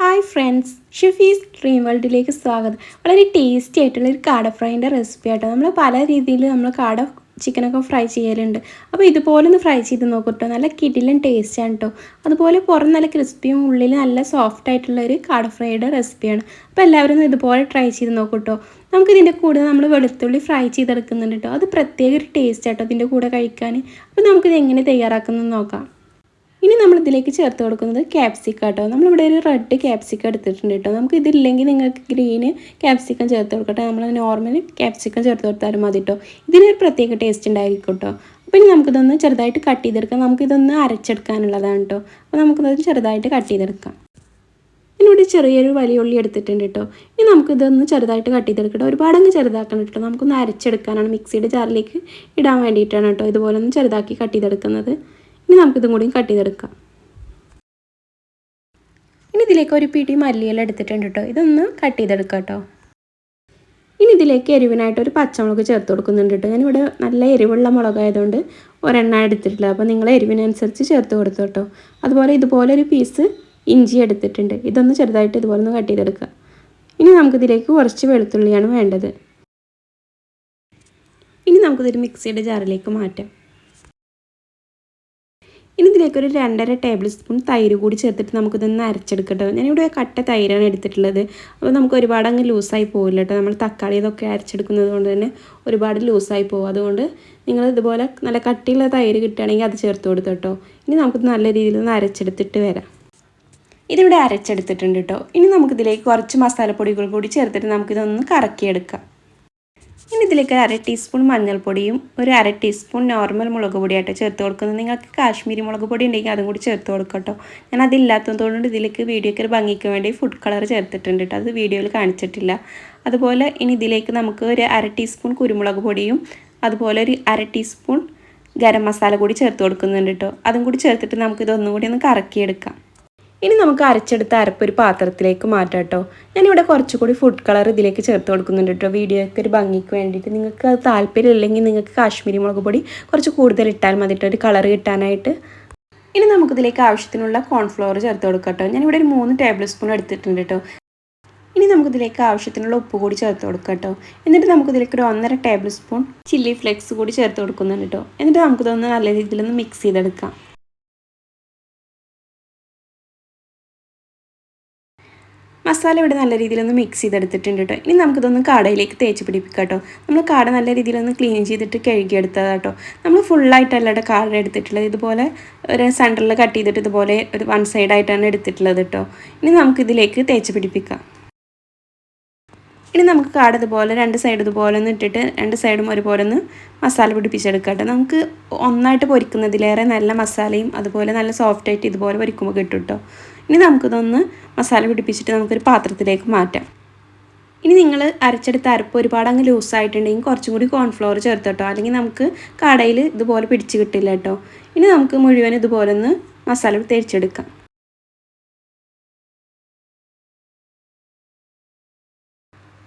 Hi friends ഷെഫീസ് dream വേൾഡിലേക്ക് സ്വാഗതം. വളരെ ടേസ്റ്റി ആയിട്ടുള്ള ഒരു കാട ഫ്രൈന്റെ റെസിപ്പി ആട്ടോ. നമ്മൾ പല രീതിയിൽ നമ്മൾ കാട ചിക്കനൊക്കെ ഫ്രൈ ചെയ്യലുണ്ട്. അപ്പോൾ ഇതുപോലെ ഒന്ന് ഫ്രൈ ചെയ്ത് നോക്കട്ടോ. നല്ല കിടിലൻ ടേസ്റ്റാണ് കേട്ടോ അതുപോലെ പുറം നല്ല ക്രിസ്പിയും ഉള്ളിൽ നല്ല സോഫ്റ്റ് ആയിട്ടുള്ള ഒരു കാട ഫ്രൈയുടെ റെസിപ്പിയാണ് അപ്പോൾ എല്ലാവരും ഒന്ന് ഇതുപോലെ ട്രൈ ചെയ്ത് നോക്കട്ടോ. നമുക്ക് ഇതിന്റെ കൂടെ നമ്മൾ വെളുത്തുള്ളി ഫ്രൈ ചെയ്തെടുക്കുന്നുണ്ട് കേട്ടോ അത് പ്രത്യേക ഒരു ടേസ്റ്റ് ആട്ടോ ഇതിന്റെ കൂടെ കഴിക്കാൻ അപ്പോൾ നമുക്കിത് എങ്ങനെ തയ്യാറാക്കുന്നത് നോക്കാം. ഇനി നമ്മൾ ഇതിലേക്ക് ചേർത്ത് കൊടുക്കുന്നത് ക്യാപ്സിക്ക കേട്ടോ നമ്മളിവിടെ ഒരു റെഡ് ക്യാപ്സിക്ക എടുത്തിട്ടുണ്ട് കേട്ടോ നമുക്ക് ഇതില്ലെങ്കിൽ നിങ്ങൾക്ക് ഗ്രീന് ക്യാപ്സിക്കം ചേർത്ത് കൊടുക്കട്ടെ. നമ്മൾ നോർമൽ ക്യാപ്സിക്കം ചേർത്ത് കൊടുത്താലും മതി കേട്ടോ ഇതിനൊരു പ്രത്യേക ടേസ്റ്റ് ഉണ്ടായിരിക്കും കേട്ടോ അപ്പോൾ ഇനി നമുക്കിതൊന്ന് ചെറുതായിട്ട് കട്ട് ചെയ്തെടുക്കാം. നമുക്കിതൊന്ന് അരച്ചെടുക്കാനുള്ളതാണ് കേട്ടോ അപ്പോൾ നമുക്കിതൊന്ന് ചെറുതായിട്ട് കട്ട് ചെയ്തെടുക്കാം. ഇതിനോട് ചെറിയൊരു വലിയ ഉള്ളി എടുത്തിട്ടുണ്ട് കേട്ടോ ഇനി നമുക്കിതൊന്ന് ചെറുതായിട്ട് കട്ട് ചെയ്തെടുക്കട്ടെ. ഒരുപാട് അങ്ങ് ചെറുതാക്കണം കേട്ടോ നമുക്കൊന്ന് അരച്ചെടുക്കാനാണ് മിക്സിയുടെ ജാറിലേക്ക് ഇടാൻ വേണ്ടിയിട്ടാണ് കേട്ടോ ഇതുപോലെ ഒന്ന് ചെറുതാക്കി കട്ട് ചെയ്തെടുക്കുന്നത്. ഇനി നമുക്കിതും കൂടി കട്ട് ചെയ്തെടുക്കാം. ഇനി ഇതിലേക്ക് ഒരു പിടി മല്ലിയില എടുത്തിട്ടുണ്ട് കേട്ടോ ഇതൊന്ന് കട്ട് ചെയ്തെടുക്കാം കേട്ടോ ഇനി ഇതിലേക്ക് എരിവിനായിട്ട് ഒരു പച്ചമുളക് ചേർത്ത് കൊടുക്കുന്നുണ്ട് കേട്ടോ ഞാനിവിടെ നല്ല എരിവുള്ള മുളകായതുകൊണ്ട് ഒരെണ്ണ എടുത്തിട്ടില്ല അപ്പോൾ നിങ്ങൾ എരിവിനനുസരിച്ച് ചേർത്ത് കൊടുത്തു കേട്ടോ അതുപോലെ ഇതുപോലെ ഒരു പീസ് ഇഞ്ചി എടുത്തിട്ടുണ്ട്. ഇതൊന്ന് ചെറുതായിട്ട് ഇതുപോലെ ഒന്ന് കട്ട് ചെയ്തെടുക്കുക ഇനി നമുക്കിതിലേക്ക് കുറച്ച് വെളുത്തുള്ളിയാണ് വേണ്ടത്. ഇനി നമുക്കിതൊരു മിക്സിയുടെ ജാറിലേക്ക് മാറ്റാം. ഇനി ഇതിലേക്ക് ഒരു രണ്ടര ടേബിൾ സ്പൂൺ തൈര് കൂടി ചേർത്തിട്ട് നമുക്കിതൊന്ന് അരച്ചെടുക്കട്ടോ ഞാനിവിടെ കട്ട തൈരാണ് എടുത്തിട്ടുള്ളത്. അപ്പോൾ നമുക്ക് ഒരുപാട് അങ്ങ് ലൂസായി പോകില്ല കേട്ടോ. നമ്മൾ തക്കാളി ഇതൊക്കെ അരച്ചെടുക്കുന്നത് കൊണ്ട് തന്നെ ഒരുപാട് ലൂസായി പോകും. അതുകൊണ്ട് നിങ്ങൾ ഇതുപോലെ നല്ല കട്ടിയുള്ള തൈര് കിട്ടുകയാണെങ്കിൽ അത് ചേർത്ത് കൊടുത്തു കേട്ടോ. ഇനി നമുക്ക് നല്ല രീതിയിൽ ഒന്ന് അരച്ചെടുത്തിട്ട് വരാം. ഇതിവിടെ അരച്ചെടുത്തിട്ടുണ്ട് കേട്ടോ. ഇനി നമുക്കിതിലേക്ക് കുറച്ച് മസാലപ്പൊടികൾ കൂടി ചേർത്തിട്ട് നമുക്കിതൊന്ന് കറക്കിയെടുക്കാം. ഇനി ഇതിലേക്ക് അര ടീസ്പൂൺ മഞ്ഞൾപ്പൊടിയും ഒരു അര ടീസ്പൂൺ നോർമൽ മുളക് പൊടിയായിട്ട് ചേർത്ത് കൊടുക്കുന്നത്. നിങ്ങൾക്ക് കാശ്മീരി മുളക് പൊടി ഉണ്ടെങ്കിൽ അതും കൂടി ചേർത്ത് കൊടുക്കട്ടോ. ഞാൻ അതില്ലാത്തതുകൊണ്ട് ഇതിലേക്ക് വീഡിയോയ്ക്ക് ഒരു ഭംഗിക്ക് വേണ്ടി ഫുഡ് കളർ ചേർത്തിട്ടുണ്ട് കേട്ടോ അത് വീഡിയോയിൽ കാണിച്ചിട്ടില്ല. അതുപോലെ ഇനി ഇതിലേക്ക് നമുക്ക് ഒരു അര ടീസ്പൂൺ കുരുമുളക് പൊടിയും അതുപോലെ ഒരു അര ടീസ്പൂൺ ഗരം മസാല കൂടി ചേർത്ത് കൊടുക്കുന്നുണ്ട് കേട്ടോ അതും കൂടി ചേർത്തിട്ട് നമുക്ക് ഇതൊന്നും കൂടി ഒന്ന് കറക്കിയെടുക്കാം. ഇനി നമുക്ക് അരച്ചെടുത്ത അരപ്പ് ഒരു പാത്രത്തിലേക്ക് മാറ്റാം കേട്ടോ. ഞാനിവിടെ കുറച്ചുകൂടി ഫുഡ് കളർ ഇതിലേക്ക് ചേർത്ത് കൊടുക്കുന്നുണ്ട് കേട്ടോ. വീഡിയോയ്ക്ക് ഒരു ഭംഗിക്ക് വേണ്ടിയിട്ട് നിങ്ങൾക്ക് അത് താല്പര്യം ഇല്ലെങ്കിൽ നിങ്ങൾക്ക് കാശ്മീരി മുളക് പൊടി കുറച്ച് കൂടുതൽ ഇട്ടാൽ മതി കേട്ടോ. ഒരു കളർ കിട്ടാനായിട്ട്. ഇനി നമുക്കിതിലേക്ക് ആവശ്യത്തിനുള്ള കോൺഫ്ലവർ ചേർത്ത് കൊടുക്കാം കേട്ടോ. ഞാനിവിടെ ഒരു മൂന്ന് ടേബിൾ സ്പൂൺ എടുത്തിട്ടുണ്ട് കേട്ടോ. ഇനി നമുക്കിതിലേക്ക് ആവശ്യത്തിനുള്ള ഉപ്പ് കൂടി ചേർത്ത് കൊടുക്കാം കേട്ടോ. എന്നിട്ട് നമുക്കിതിലേക്ക് ഒരു ഒന്നര ടേബിൾ സ്പൂൺ ചില്ലി ഫ്ലെക്സ് കൂടി ചേർത്ത് കൊടുക്കുന്നുണ്ട് കേട്ടോ. എന്നിട്ട് നമുക്കിതൊന്ന് നല്ല രീതിയിലൊന്ന് മിക്സ് ചെയ്തെടുക്കാം. മസാല ഇവിടെ നല്ല രീതിയിലൊന്ന് മിക്സ് ചെയ്തെടുത്തിട്ടുണ്ട് കേട്ടോ ഇനി നമുക്കിതൊന്ന് കാടയിലേക്ക് തേച്ച് പിടിപ്പിക്കാം കേട്ടോ നമ്മൾ കാട നല്ല രീതിയിലൊന്ന് ക്ലീൻ ചെയ്തിട്ട് കഴുകിയെടുത്തതാണ് കേട്ടോ നമ്മൾ ഫുള്ളായിട്ടല്ല കാട എടുത്തിട്ടുള്ളത്. ഇതുപോലെ ഒരു സെന്ററിൽ കട്ട് ചെയ്തിട്ട് ഇതുപോലെ ഒരു വൺ സൈഡായിട്ടാണ് എടുത്തിട്ടുള്ളത് കേട്ടോ ഇനി നമുക്കിതിലേക്ക് തേച്ച് പിടിപ്പിക്കാം. ഇനി നമുക്ക് കാട് ഇതുപോലെ രണ്ട് സൈഡ് ഇതുപോലെ ഒന്ന് ഇട്ടിട്ട് രണ്ട് സൈഡും ഒരുപോലെ ഒന്ന് മസാല പിടിപ്പിച്ചെടുക്കട്ടെ. നമുക്ക് ഒന്നായിട്ട് പൊരിക്കുന്നതിലേറെ നല്ല മസാലയും അതുപോലെ നല്ല സോഫ്റ്റ് ആയിട്ട് ഇതുപോലെ പൊരിക്കുമ്പോൾ കിട്ടും കേട്ടോ ഇനി നമുക്കിതൊന്ന് മസാല പിടിപ്പിച്ചിട്ട് നമുക്കൊരു പാത്രത്തിലേക്ക് മാറ്റാം. ഇനി നിങ്ങൾ അരച്ചെടുത്ത അരപ്പ് ഒരുപാട് അങ്ങ് ലൂസായിട്ടുണ്ടെങ്കിൽ കുറച്ചും കൂടി കോൺഫ്ലോർ ചേർത്ത് കേട്ടോ അല്ലെങ്കിൽ നമുക്ക് കടയിൽ ഇതുപോലെ പിടിച്ച് കിട്ടില്ല കേട്ടോ. ഇനി നമുക്ക് മുഴുവൻ ഇതുപോലെ ഒന്ന് മസാല തേച്ചെടുക്കാം.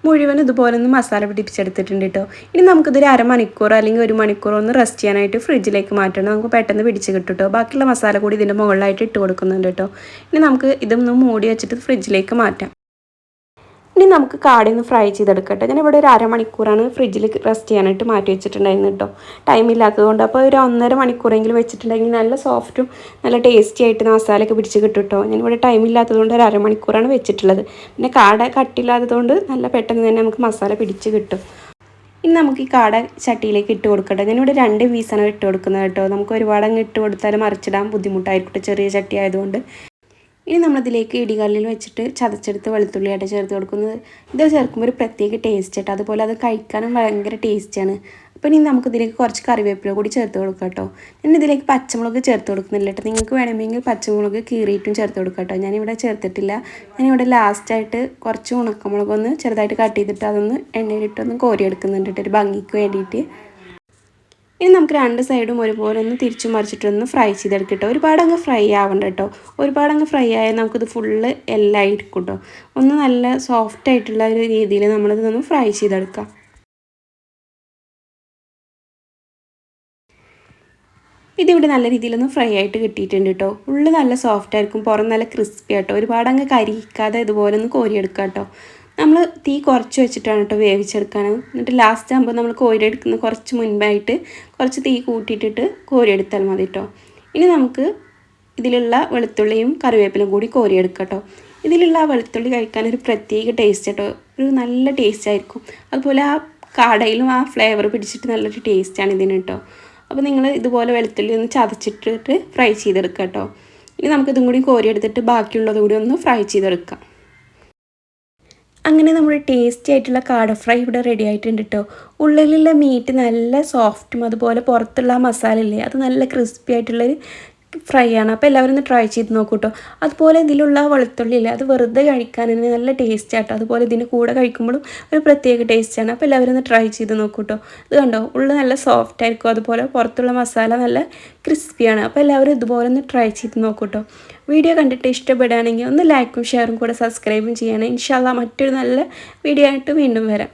മുഴുവൻ ഇതുപോലെ ഒന്ന് മസാല പിടിപ്പിച്ചെടുത്തിട്ടുണ്ട് കേട്ടോ. ഇനി നമുക്കിതൊരു അരമണിക്കൂർ അല്ലെങ്കിൽ ഒരു മണിക്കൂർ ഒന്ന് റെസ്റ്റ് ചെയ്യാനായിട്ട് ഫ്രിഡ്ജിലേക്ക് മാറ്റണം. നമുക്ക് പെട്ടെന്ന് പിടിച്ച് കിട്ടും കേട്ടോ. ബാക്കിയുള്ള മസാല കൂടി ഇതിന്റെ മുകളിലായിട്ട് ഇട്ട് കൊടുക്കുന്നുണ്ട് കേട്ടോ. ഇനി നമുക്ക് ഇതൊന്ന് മൂടി വെച്ചിട്ട് ഫ്രിഡ്ജിലേക്ക് മാറ്റാം. ഇനി നമുക്ക് കാടിന്ന് ഫ്രൈ ചെയ്തെടുക്കട്ടെ. ഞാൻ ഇവിടെ ഒരു അരമണിക്കൂറാണ് ഫ്രിഡ്ജിൽ റെസ്റ്റ് ചെയ്യാനായിട്ട് മാറ്റി വെച്ചിട്ടുണ്ടായിരുന്നു കേട്ടോ ടൈം ഇല്ലാത്തതുകൊണ്ട്. അപ്പോൾ ഒരു ഒന്നര മണിക്കൂറെങ്കിലും വെച്ചിട്ടുണ്ടെങ്കിൽ നല്ല സോഫ്റ്റും നല്ല ടേസ്റ്റി ആയിട്ട് മസാലയൊക്കെ പിടിച്ച് കിട്ടും കേട്ടോ ഞാനിവിടെ ടൈം ഇല്ലാത്തതുകൊണ്ട് ഒരു അരമണിക്കൂറാണ് വെച്ചിട്ടുള്ളത്. പിന്നെ കാട കട്ടില്ലാത്തതുകൊണ്ട് നല്ല പെട്ടെന്ന് തന്നെ നമുക്ക് മസാല പിടിച്ച് കിട്ടും. ഇനി നമുക്ക് ഈ കാട ചട്ടിയിലേക്ക് ഇട്ട് കൊടുക്കട്ടെ. ഞാനിവിടെ രണ്ട് പീസാണ് ഇട്ട് കൊടുക്കുന്നത് കേട്ടോ നമുക്ക് ഒരുപാട് അങ്ങ് ഇട്ട് കൊടുത്താൽ മറിച്ചിടാൻ ബുദ്ധിമുട്ടായിരിക്കട്ടെ ചെറിയ ചട്ടി ആയതുകൊണ്ട്. ഇനി നമ്മളതിലേക്ക് ഇടികല്ലിൽ വെച്ചിട്ട് ചതച്ചെടുത്ത് വെളുത്തുള്ളിയായിട്ട് ചേർത്ത് കൊടുക്കുന്നത്. ഇത് ചേർക്കുമ്പോൾ ഒരു പ്രത്യേക ടേസ്റ്റ് കേട്ടോ അതുപോലെ അത് കഴിക്കാനും ഭയങ്കര ടേസ്റ്റാണ് അപ്പോൾ ഇനി നമുക്കിതിലേക്ക് കുറച്ച് കറിവേപ്പില കൂടി ചേർത്ത് കൊടുക്കാം കേട്ടോ. ഞാൻ ഇതിലേക്ക് പച്ചമുളക് ചേർത്ത് കൊടുക്കുന്നില്ല കേട്ടോ. നിങ്ങൾക്ക് വേണമെങ്കിൽ പച്ചമുളക് കീറിയിട്ടും ചേർത്ത് കൊടുക്കാം കേട്ടോ. ഞാനിവിടെ ചേർത്തിട്ടില്ല. ഞാനിവിടെ ലാസ്റ്റായിട്ട് കുറച്ച് ഉണക്കമുളകൊന്ന് ചെറുതായിട്ട് കട്ട് ചെയ്തിട്ട് അതൊന്ന് എണ്ണയിലിട്ടൊന്ന് കോരിയെടുക്കുന്നുണ്ട് കേട്ടോ. ഒരു ഭംഗിക്ക് വേണ്ടിയിട്ട്. ഇനി നമുക്ക് രണ്ട് സൈഡും ഒരുപോലെ ഒന്ന് തിരിച്ചു മറിച്ചിട്ടൊന്ന് ഫ്രൈ ചെയ്തെടുക്കട്ടോ. ഒരുപാട് അങ്ങ് ഫ്രൈ ആവണ്ട കേട്ടോ ഒരുപാട് അങ്ങ് ഫ്രൈ ആയാൽ നമുക്കിത് ഫുള്ള് എല്ലായിരിക്കും കേട്ടോ ഒന്ന് നല്ല സോഫ്റ്റ് ആയിട്ടുള്ള ഒരു രീതിയിൽ നമ്മളിത് ഒന്ന് ഫ്രൈ ചെയ്തെടുക്കാം. ഇതിവിടെ നല്ല രീതിയിലൊന്ന് ഫ്രൈ ആയിട്ട് കിട്ടിയിട്ടുണ്ട് കേട്ടോ ഉള്ളിൽ നല്ല സോഫ്റ്റ് ആയിരിക്കും പുറം നല്ല ക്രിസ്പി ആട്ടോ. ഒരുപാട് അങ്ങ് കരിക്കാതെ ഇതുപോലെ ഒന്ന് കോരിയെടുക്കാം കേട്ടോ നമ്മൾ തീ കുറച്ച് വെച്ചിട്ടാണ് കേട്ടോ വേവിച്ചെടുക്കാൻ എന്നിട്ട് ലാസ്റ്റ് ആകുമ്പോൾ നമ്മൾ കോരിയെടുക്കുന്ന കുറച്ച് മുൻപായിട്ട് കുറച്ച് തീ കൂട്ടിയിട്ടിട്ട് കോരിയെടുത്താൽ മതി കേട്ടോ ഇനി നമുക്ക് ഇതിലുള്ള വെളുത്തുള്ളിയും കറിവേപ്പിലും കൂടി കോരിയെടുക്കാം കേട്ടോ ഇതിലുള്ള ആ വെളുത്തുള്ളി കഴിക്കാൻ ഒരു പ്രത്യേക ടേസ്റ്റ് കേട്ടോ ഒരു നല്ല ടേസ്റ്റ് ആയിരിക്കും. അതുപോലെ ആ കാടയിലും ആ ഫ്ലേവർ പിടിച്ചിട്ട് നല്ലൊരു ടേസ്റ്റാണ് ഇതിന് കേട്ടോ അപ്പോൾ നിങ്ങൾ ഇതുപോലെ വെളുത്തുള്ളി ഒന്ന് ചതച്ചിട്ടിട്ട് ഫ്രൈ ചെയ്തെടുക്കുക കേട്ടോ ഇനി നമുക്കിതും കൂടി കോരിയെടുത്തിട്ട് ബാക്കിയുള്ളത് കൂടി ഒന്ന് ഫ്രൈ ചെയ്തെടുക്കാം. അങ്ങനെ നമ്മുടെ ടേസ്റ്റി ആയിട്ടുള്ള കാട ഫ്രൈ ഇവിടെ റെഡി ആയിട്ടുണ്ട് കേട്ടോ ഉള്ളിലുള്ള മീറ്റ് നല്ല സോഫ്റ്റും അതുപോലെ പുറത്തുള്ള മസാല ഇല്ലേ അത് നല്ല ക്രിസ്പി ആയിട്ടുള്ളൊരു ഫ്രൈ ആണ്. അപ്പോൾ എല്ലാവരും ഒന്ന് ട്രൈ ചെയ്ത് നോക്കൂ കേട്ടോ അതുപോലെ ഇതിലുള്ള വെളുത്തുള്ളി ഇല്ലേ അത് വെറുതെ കഴിക്കാൻ തന്നെ നല്ല ടേസ്റ്റ് ആട്ടോ. അതുപോലെ ഇതിന് കൂടെ കഴിക്കുമ്പോഴും ഒരു പ്രത്യേക ടേസ്റ്റാണ് അപ്പോൾ എല്ലാവരും ഒന്ന് ട്രൈ ചെയ്ത് നോക്കൂ കേട്ടോ ഇത് കണ്ടോ? ഉള്ളിൽ നല്ല സോഫ്റ്റ് ആയിരിക്കും. അതുപോലെ പുറത്തുള്ള മസാല നല്ല ക്രിസ്പിയാണ് അപ്പോൾ എല്ലാവരും ഇതുപോലെ ഒന്ന് ട്രൈ ചെയ്ത് നോക്കൂ കേട്ടോ വീഡിയോ കണ്ടിട്ട് ഇഷ്ടപ്പെടുകയാണെങ്കിൽ ഒന്ന് ലൈക്കും ഷെയറും കൂടെ സബ്സ്ക്രൈബും ചെയ്യണം. ഇൻഷാല്ല മറ്റൊരു നല്ല വീഡിയോ ആയിട്ട് വീണ്ടും വരാം.